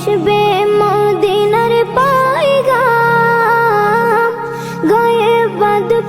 আসবে মদিনার পাইগাম গায়ে বাঁধব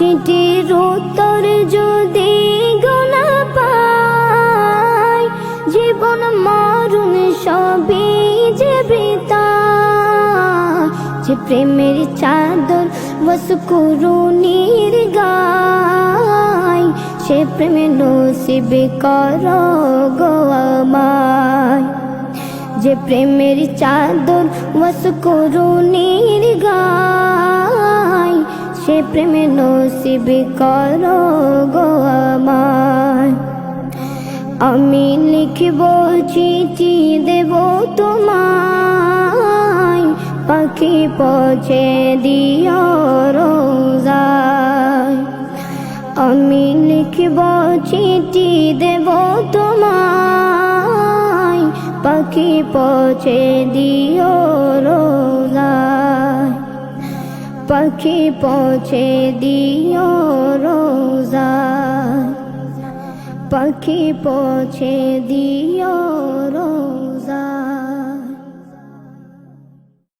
চিঠির উত্তর যদি গোনা পাই, জীবন মরণ সবই যে বৃতায় যে প্রেমের চাদর বস করুণীর গায়, সে প্রেমে নসিব কর গো আমায়। যে প্রেমের চাদর বস করুণীর গায় সে প্রেমে নসিব কর গো আমায় আমি লিখব চিঠি দেব তোমায়। পাখি পৌঁছে দিও রোজায়। আমি লিখব চিঠি দেব তোমায়। পাখি পৌঁছে দিও রোজায় পাখি পৌঁছে দিও রোজা। পাখি পৌঁছে দিও রোজা।